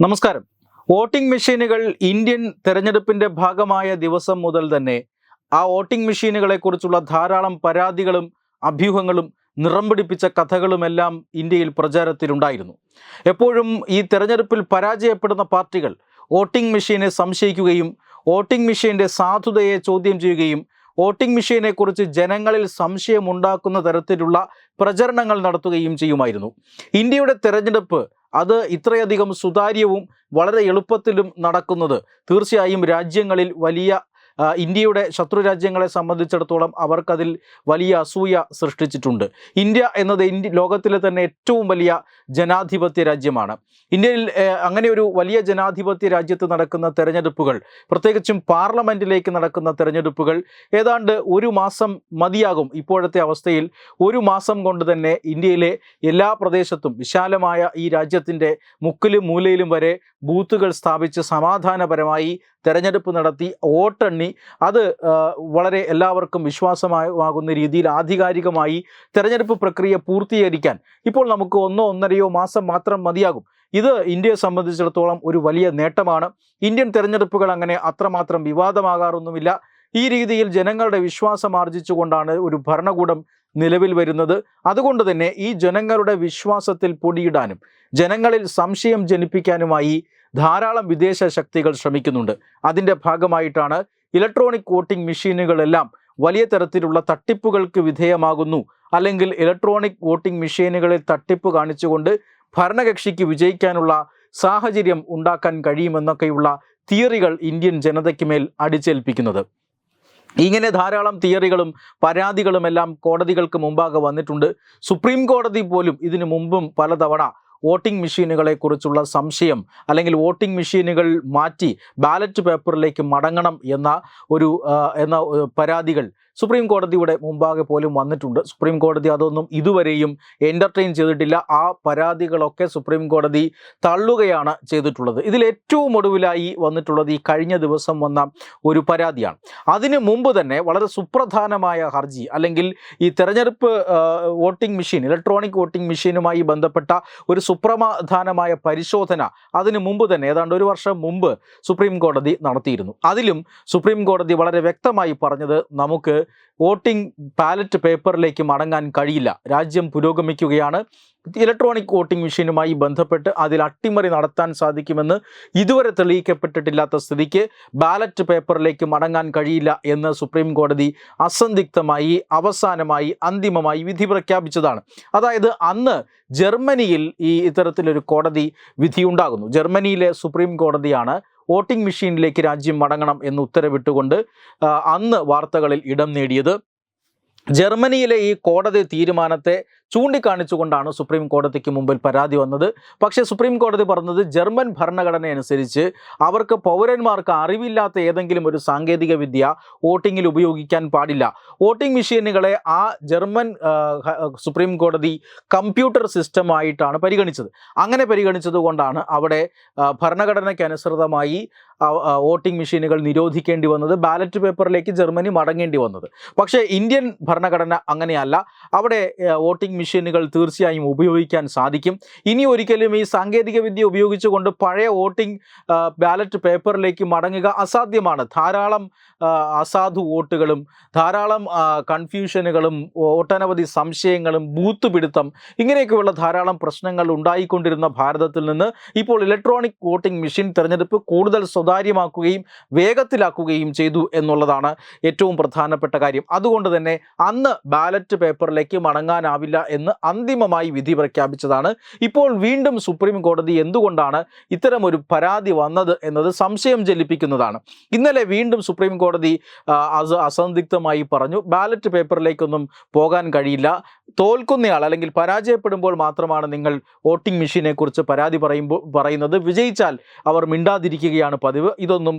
നമസ്കാരം. വോട്ടിംഗ് മെഷീനുകൾ ഇന്ത്യൻ തെരഞ്ഞെടുപ്പിന്റെ ഭാഗമായ ദിവസം മുതൽ തന്നെ ആ വോട്ടിംഗ് മെഷീനുകളെ കുറിച്ചുള്ള ധാരാളം പരാതികളും അഭ്യൂഹങ്ങളും നിറം പിടിപ്പിച്ച കഥകളുമെല്ലാം ഇന്ത്യയിൽ പ്രചാരത്തിലുണ്ടായിരുന്നു. എപ്പോഴും ഈ തെരഞ്ഞെടുപ്പിൽ പരാജയപ്പെടുന്ന പാർട്ടികൾ വോട്ടിംഗ് മെഷീനെ സംശയിക്കുകയും വോട്ടിംഗ് മെഷീന്റെ സാധുതയെ ചോദ്യം ചെയ്യുകയും വോട്ടിംഗ് മെഷീനെക്കുറിച്ച് ജനങ്ങളിൽ സംശയമുണ്ടാക്കുന്ന തരത്തിലുള്ള പ്രചരണങ്ങൾ നടത്തുകയും ചെയ്യുമായിരുന്നു. ഇന്ത്യയുടെ തെരഞ്ഞെടുപ്പ് അത് ഇത്രയധികം സുതാര്യവും വളരെ എളുപ്പത്തിലും നടക്കുന്നത്. തീർച്ചയായും രാജ്യങ്ങളിൽ വലിയ ഇന്ത്യയുടെ ശത്രു രാജ്യങ്ങളെ സംബന്ധിച്ചിടത്തോളം അവർക്കതിൽ വലിയ അസൂയ സൃഷ്ടിച്ചിട്ടുണ്ട്. ഇന്ത്യ എന്നത് ഇന്ത്യ ലോകത്തിലെ തന്നെ ഏറ്റവും വലിയ ജനാധിപത്യ രാജ്യമാണ്. ഇന്ത്യയിൽ അങ്ങനെ ഒരു വലിയ ജനാധിപത്യ രാജ്യത്ത് നടക്കുന്ന തെരഞ്ഞെടുപ്പുകൾ പ്രത്യേകിച്ചും പാർലമെന്റിലേക്ക് നടക്കുന്ന തെരഞ്ഞെടുപ്പുകൾ ഏതാണ്ട് ഒരു മാസം മതിയാകും ഇപ്പോഴത്തെ അവസ്ഥയിൽ. ഒരു മാസം കൊണ്ട് തന്നെ ഇന്ത്യയിലെ എല്ലാ പ്രദേശത്തും വിശാലമായ ഈ രാജ്യത്തിന്റെ മുക്കിലും മൂലയിലും വരെ ബൂത്തുകൾ സ്ഥാപിച്ച് സമാധാനപരമായി തെരഞ്ഞെടുപ്പ് നടത്തി വോട്ടെണ്ണി. അത് വളരെ എല്ലാവർക്കും വിശ്വാസമാകുന്ന രീതിയിൽ ആധികാരികമായി തെരഞ്ഞെടുപ്പ് പ്രക്രിയ പൂർത്തീകരിക്കാൻ ഇപ്പോൾ നമുക്ക് ഒന്നോ ഒന്നരയോ മാസം മാത്രം മതിയാകും. ഇത് ഇന്ത്യയെ സംബന്ധിച്ചിടത്തോളം ഒരു വലിയ നേട്ടമാണ്. ഇന്ത്യൻ തെരഞ്ഞെടുപ്പുകൾ അങ്ങനെ അത്രമാത്രം വിവാദമാകാറൊന്നുമില്ല. ഈ രീതിയിൽ ജനങ്ങളുടെ വിശ്വാസം ആർജിച്ചുകൊണ്ടാണ് ഒരു ഭരണകൂടം നിലവിൽ വരുന്നത്. അതുകൊണ്ട് തന്നെ ഈ ജനങ്ങളുടെ വിശ്വാസത്തിൽ പൊടിയിടാനും ജനങ്ങളിൽ സംശയം ജനിപ്പിക്കാനുമായി ധാരാളം വിദേശ ശക്തികൾ ശ്രമിക്കുന്നുണ്ട്. അതിന്റെ ഭാഗമായിട്ടാണ് ഇലക്ട്രോണിക് വോട്ടിംഗ് മെഷീനുകളെല്ലാം വലിയ തരത്തിലുള്ള തട്ടിപ്പുകൾക്ക് വിധേയമാകുന്നു. അല്ലെങ്കിൽ ഇലക്ട്രോണിക് വോട്ടിംഗ് മെഷീനുകളിൽ തട്ടിപ്പ് കാണിച്ചുകൊണ്ട് ഭരണകക്ഷിക്ക് വിജയിക്കാനുള്ള സാഹചര്യം ഉണ്ടാക്കാൻ കഴിയുമെന്നൊക്കെയുള്ള തിയറികൾ ഇന്ത്യൻ ജനതയ്ക്ക് മേൽ അടിച്ചേൽപ്പിക്കുന്നത്. ഇങ്ങനെ ധാരാളം തിയറികളും പരാതികളും എല്ലാം കോടതികൾക്ക് മുമ്പാകെ വന്നിട്ടുണ്ട്. സുപ്രീം കോടതി പോലും ഇതിനു മുമ്പും പലതവണ വോട്ടിംഗ് മെഷീനുകളെ കുറിച്ചുള്ള സംശയം അല്ലെങ്കിൽ വോട്ടിംഗ് മെഷീനുകൾ മാറ്റി ബാലറ്റ് പേപ്പറിലേക്ക് മടങ്ങണം എന്ന ഒരു എന്ന പരാതികൾ സുപ്രീം കോടതിയുടെ മുമ്പാകെ പോലും വന്നിട്ടുണ്ട്. സുപ്രീം കോടതി അതൊന്നും ഇതുവരെയും എന്റർടൈൻ ചെയ്തിട്ടില്ല. ആ പരാതികളൊക്കെ സുപ്രീം കോടതി തള്ളുകയാണ് ചെയ്തിട്ടുള്ളത്. ഇതിൽ ഏറ്റവും ഒടുവിലായി വന്നിട്ടുള്ളത് ഈ കഴിഞ്ഞ ദിവസം വന്ന ഒരു പരാതിയാണ്. അതിന് മുമ്പ് തന്നെ വളരെ സുപ്രധാനമായ ഹർജി അല്ലെങ്കിൽ ഈ തെരഞ്ഞെടുപ്പ് വോട്ടിംഗ് മെഷീൻ ഇലക്ട്രോണിക് വോട്ടിംഗ് മെഷീനുമായി ബന്ധപ്പെട്ട ഒരു സുപ്രധാനമായ പരിശോധന അതിനു മുമ്പ് തന്നെ ഏതാണ്ട് ഒരു വർഷം മുമ്പ് സുപ്രീം കോടതി നടത്തിയിരുന്നു. അതിലും സുപ്രീം കോടതി വളരെ വ്യക്തമായി പറഞ്ഞത് നമുക്ക് വോട്ടിംഗ് ബാലറ്റ് പേപ്പറിലേക്ക് മടങ്ങാൻ കഴിയില്ല. രാജ്യം പുരോഗമിക്കുകയാണ്. ഇലക്ട്രോണിക് വോട്ടിംഗ് മെഷീനുമായി ബന്ധപ്പെട്ട് അതിൽ അട്ടിമറി നടത്താൻ സാധിക്കുമെന്ന് ഇതുവരെ തെളിയിക്കപ്പെട്ടിട്ടില്ലാത്ത സ്ഥിതിക്ക് ബാലറ്റ് പേപ്പറിലേക്ക് മടങ്ങാൻ കഴിയില്ല എന്ന് സുപ്രീം കോടതി അസന്ധിഗ്ധമായി അവസാനമായി അന്തിമമായി വിധി പ്രഖ്യാപിച്ചതാണ്. അതായത് അന്ന് ജർമ്മനിയിൽ ഈ ഇത്തരത്തിലൊരു കോടതി വിധിയുണ്ടാകുന്നു. ജർമ്മനിയിലെ സുപ്രീം കോടതിയാണ് വോട്ടിംഗ് മെഷീനിലേക്ക് രാജ്യം മടങ്ങണം എന്ന് ഉത്തരവിട്ടുകൊണ്ട് അന്ന് വാർത്തകളിൽ ഇടം നേടിയത് ജർമ്മനിയിലെ ഈ കോടതി തീരുമാനത്തെ ചൂണ്ടിക്കാണിച്ചുകൊണ്ടാണ് സുപ്രീം കോടതിക്ക് മുമ്പിൽ പരാതി വന്നത്. പക്ഷേ സുപ്രീം കോടതി പറഞ്ഞത് ജർമ്മൻ ഭരണഘടന അനുസരിച്ച് അവർക്ക് പൗരന്മാർക്ക് അറിവില്ലാത്ത ഏതെങ്കിലും ഒരു സാങ്കേതിക വിദ്യ വോട്ടിങ്ങിൽ ഉപയോഗിക്കാൻ പാടില്ല. വോട്ടിംഗ് മെഷീനുകളെ ആ ജർമ്മൻ സുപ്രീം കോടതി കമ്പ്യൂട്ടർ സിസ്റ്റമായിട്ടാണ് പരിഗണിച്ചത്. അങ്ങനെ പരിഗണിച്ചതുകൊണ്ടാണ് അവിടെ ഭരണഘടനയ്ക്ക് അനുസൃതമായി വോട്ടിംഗ് മെഷീനുകൾ നിരോധിക്കേണ്ടി വന്നത്. ബാലറ്റ് പേപ്പറിലേക്ക് ജർമ്മനി മടങ്ങേണ്ടി വന്നത്. പക്ഷേ ഇന്ത്യൻ ഭരണഘടന അങ്ങനെയല്ല. അവിടെ വോട്ടിംഗ് മെഷീനുകൾ തീർച്ചയായും ഉപയോഗിക്കാൻ സാധിക്കും. ഇനി ഒരിക്കലും ഈ സാങ്കേതിക വിദ്യ ഉപയോഗിച്ചുകൊണ്ട് പഴയ വോട്ടിംഗ് ബാലറ്റ് പേപ്പറിലേക്ക് മടങ്ങുക അസാധ്യമാണ്. ധാരാളം അസാധു വോട്ടുകളും ധാരാളം കൺഫ്യൂഷനുകളും ഒട്ടനവധി സംശയങ്ങളും ബൂത്ത് പിടുത്തം ഇങ്ങനെയൊക്കെയുള്ള ധാരാളം പ്രശ്നങ്ങൾ ഉണ്ടായിക്കൊണ്ടിരുന്ന ഭാരതത്തിൽ നിന്ന് ഇപ്പോൾ ഇലക്ട്രോണിക് വോട്ടിംഗ് മെഷീൻ തിരഞ്ഞെടുപ്പ് കൂടുതൽ സ്വതാര്യമാക്കുകയും വേഗത്തിലാക്കുകയും ചെയ്തു എന്നുള്ളതാണ് ഏറ്റവും പ്രധാനപ്പെട്ട കാര്യം. അതുകൊണ്ട് തന്നെ അന്ന് ബാലറ്റ് പേപ്പറിലേക്ക് മടങ്ങാനാവില്ല എന്ന് അന്തിമമായി വിധി പ്രഖ്യാപിച്ചതാണ്. ഇപ്പോൾ വീണ്ടും സുപ്രീം കോടതി എന്തുകൊണ്ടാണ് ഇത്തരം ഒരു പരാതി വന്നത് എന്നത് സംശയം ജലിപ്പിക്കുന്നതാണ് ഇന്നലെ വീണ്ടും സുപ്രീം കോടതി അസന്ദിഗ്ധമായി പറഞ്ഞു ബാലറ്റ് പേപ്പറിലേക്കൊന്നും പോകാൻ കഴിയില്ല. തോൽക്കുന്നയാൾ അല്ലെങ്കിൽ പരാജയപ്പെടുമ്പോൾ മാത്രമാണ് നിങ്ങൾ വോട്ടിംഗ് മെഷീനെ കുറിച്ച് പരാതി പറയുമ്പോൾ പറയുന്നത്. വിജയിച്ചാൽ അവർ മിണ്ടാതിരിക്കുകയാണ് പതിവ്. ഇതൊന്നും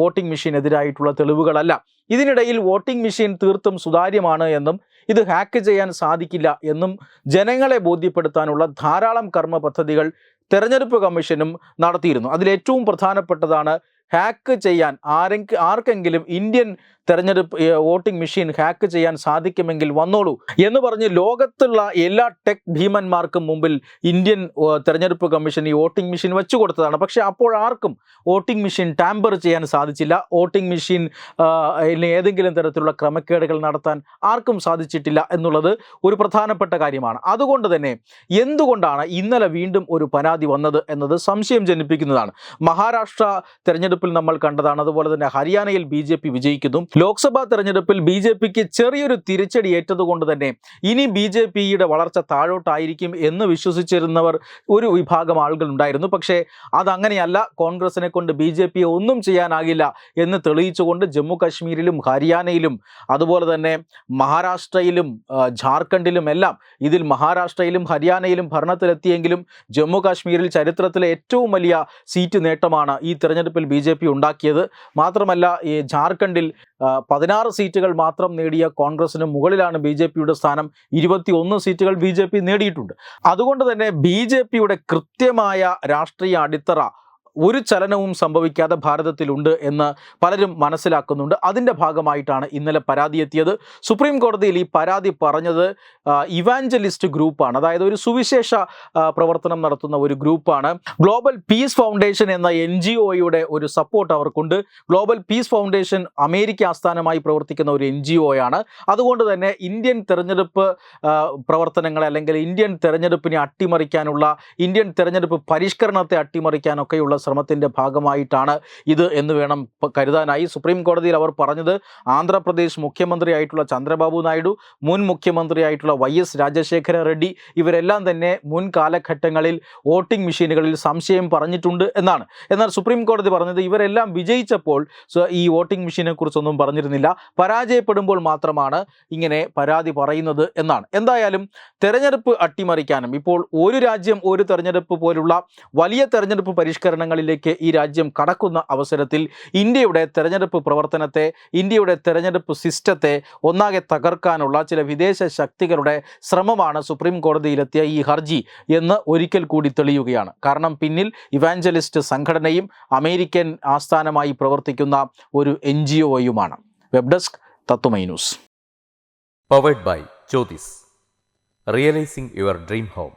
വോട്ടിംഗ് മെഷീനെതിരായിട്ടുള്ള തെളിവുകളല്ല. ഇതിനിടയിൽ വോട്ടിംഗ് മെഷീൻ തീർത്തും സുതാര്യമാണ് എന്നും ഇത് ഹാക്ക് ചെയ്യാൻ സാധിക്കില്ല എന്നും ജനങ്ങളെ ബോധ്യപ്പെടുത്താനുള്ള ധാരാളം കർമ്മ പദ്ധതികൾ തെരഞ്ഞെടുപ്പ് കമ്മീഷനും നടത്തിയിരുന്നു. അതിലേറ്റവും പ്രധാനപ്പെട്ടതാണ് ഹാക്ക് ചെയ്യാൻ. ആരെങ്കിലും ആർക്കെങ്കിലും ഇന്ത്യൻ തെരഞ്ഞെടുപ്പ് വോട്ടിംഗ് മെഷീൻ ഹാക്ക് ചെയ്യാൻ സാധിക്കുമെങ്കിൽ വന്നോളൂ എന്ന് പറഞ്ഞ് ലോകത്തുള്ള എല്ലാ ടെക് ഭീമന്മാർക്കും മുമ്പിൽ ഇന്ത്യൻ തെരഞ്ഞെടുപ്പ് കമ്മീഷൻ ഈ വോട്ടിംഗ് മെഷീൻ വെച്ചു കൊടുത്തതാണ്. പക്ഷേ അപ്പോൾ ആർക്കും വോട്ടിംഗ് മെഷീൻ ടാമ്പർ ചെയ്യാൻ സാധിച്ചില്ല. വോട്ടിംഗ് മെഷീൻ ഏതെങ്കിലും തരത്തിലുള്ള ക്രമക്കേടുകൾ നടത്താൻ ആർക്കും സാധിച്ചിട്ടില്ല എന്നുള്ളത് ഒരു പ്രധാനപ്പെട്ട കാര്യമാണ്. അതുകൊണ്ട് തന്നെ എന്തുകൊണ്ടാണ് ഇന്നലെ വീണ്ടും ഒരു പരാതി വന്നത് എന്നത് സംശയം ജനിപ്പിക്കുന്നതാണ്. മഹാരാഷ്ട്ര തെരഞ്ഞെടുപ്പിൽ നമ്മൾ കണ്ടതാണ്. അതുപോലെ തന്നെ ഹരിയാനയിൽ ബി വിജയിക്കുന്നു. ലോക്സഭാ തെരഞ്ഞെടുപ്പിൽ ബി ജെ പിക്ക് ചെറിയൊരു തിരിച്ചടി ഏറ്റതുകൊണ്ട് തന്നെ ഇനി ബി ജെ പിയുടെ വളർച്ച താഴോട്ടായിരിക്കും എന്ന് വിശ്വസിച്ചിരുന്നവർ ഒരു വിഭാഗം ആളുകൾ ഉണ്ടായിരുന്നു പക്ഷേ അതങ്ങനെയല്ല. കോൺഗ്രസിനെ കൊണ്ട് ബി ജെ പിയെ ഒന്നും ചെയ്യാനാകില്ല എന്ന് തെളിയിച്ചുകൊണ്ട് ജമ്മു കാശ്മീരിലും ഹരിയാനയിലും അതുപോലെ തന്നെ മഹാരാഷ്ട്രയിലും ജാർഖണ്ഡിലും എല്ലാം ഇതിൽ മഹാരാഷ്ട്രയിലും ഹരിയാനയിലും ഭരണത്തിലെത്തിയെങ്കിലും ജമ്മു കാശ്മീരിൽ ചരിത്രത്തിലെ ഏറ്റവും വലിയ സീറ്റ് നേട്ടമാണ് ഈ തെരഞ്ഞെടുപ്പിൽ ബി ജെ പി ഉണ്ടാക്കിയത്. മാത്രമല്ല ഈ ജാർഖണ്ഡിൽ പതിനാറ് സീറ്റുകൾ മാത്രം നേടിയ കോൺഗ്രസിന് മുകളിലാണ് ബി ജെ പിയുടെ സ്ഥാനം. ഇരുപത്തി ഒന്ന് സീറ്റുകൾ ബി ജെ പി നേടിയിട്ടുണ്ട്. അതുകൊണ്ട് തന്നെ ബി ജെ പിയുടെ കൃത്യമായ രാഷ്ട്രീയ അടിത്തറ ഒരു ചലനവും സംഭവിക്കാതെ ഭാരതത്തിലുണ്ട് എന്ന് പലരും മനസ്സിലാക്കുന്നുണ്ട്. അതിന്റെ ഭാഗമായിട്ടാണ് ഇന്നലെ പരാതി എത്തിയത്. സുപ്രീം കോടതിയിൽ ഈ പരാതി പറഞ്ഞത് ഇവാഞ്ചലിസ്റ്റ് ഗ്രൂപ്പാണ്. അതായത് ഒരു സുവിശേഷ പ്രവർത്തനം നടത്തുന്ന ഒരു ഗ്രൂപ്പാണ്. ഗ്ലോബൽ പീസ് ഫൗണ്ടേഷൻ എന്ന എൻ ജി ഒയുടെ ഒരു സപ്പോർട്ട് അവർക്കുണ്ട്. ഗ്ലോബൽ പീസ് ഫൗണ്ടേഷൻ അമേരിക്ക ആസ്ഥാനമായി പ്രവർത്തിക്കുന്ന ഒരു എൻ ജി ഒയാണ്. അതുകൊണ്ട് തന്നെ ഇന്ത്യൻ തെരഞ്ഞെടുപ്പ് പ്രവർത്തനങ്ങളെ അല്ലെങ്കിൽ ഇന്ത്യൻ തെരഞ്ഞെടുപ്പിനെ അട്ടിമറിക്കാനുള്ള ഇന്ത്യൻ തെരഞ്ഞെടുപ്പ് പരിഷ്കരണത്തെ അട്ടിമറിക്കാനൊക്കെയുള്ള ശ്രമത്തിന്റെ ഭാഗമായിട്ടാണ് ഇത് എന്ന് വേണം കരുതാനായി. സുപ്രീം കോടതിയിൽ അവർ പറഞ്ഞത് ആന്ധ്രാപ്രദേശ് മുഖ്യമന്ത്രിയായിട്ടുള്ള ചന്ദ്രബാബു നായിഡു മുൻ മുഖ്യമന്ത്രിയായിട്ടുള്ള വൈ എസ് രാജശേഖര റെഡ്ഡി ഇവരെല്ലാം തന്നെ മുൻ കാലഘട്ടങ്ങളിൽ വോട്ടിംഗ് മെഷീനുകളിൽ സംശയം പറഞ്ഞിട്ടുണ്ട് എന്നാണ്. എന്നാൽ സുപ്രീം കോടതി പറഞ്ഞത് ഇവരെല്ലാം വിജയിച്ചപ്പോൾ ഈ വോട്ടിംഗ് മെഷീനെ കുറിച്ചൊന്നും പറഞ്ഞിരുന്നില്ല. പരാജയപ്പെടുമ്പോൾ മാത്രമാണ് ഇങ്ങനെ പരാതി പറയുന്നത് എന്നാണ്. എന്തായാലും തെരഞ്ഞെടുപ്പ് അട്ടിമറിക്കാനും ഇപ്പോൾ ഒരു രാജ്യം ഒരു തെരഞ്ഞെടുപ്പ് പോലുള്ള വലിയ തെരഞ്ഞെടുപ്പ് പരിഷ്കരണങ്ങളിലേക്ക് ഈ രാജ്യം കടക്കുന്ന അവസരത്തിൽ ഇന്ത്യയുടെ തെരഞ്ഞെടുപ്പ് പ്രവർത്തനത്തെ ഇന്ത്യയുടെ തെരഞ്ഞെടുപ്പ് സിസ്റ്റത്തെ ഒന്നാകെ തകർക്കാനുള്ള ചില വിദേശ ശക്തികളുടെ ശ്രമമാണ് സുപ്രീം കോടതിയിലെത്തിയ ഈ ഹർജി എന്ന് ഒരിക്കൽ കൂടി തെളിയുകയാണ് കാരണം പിന്നിൽ ഇവാഞ്ചലിസ്റ്റ് സംഘടനയും അമേരിക്കൻ ആസ്ഥാനമായി പ്രവർത്തിക്കുന്ന ഒരു N G ഒയുമാണ് web desk Tatvamayi news by by Jyotis. Your dream home.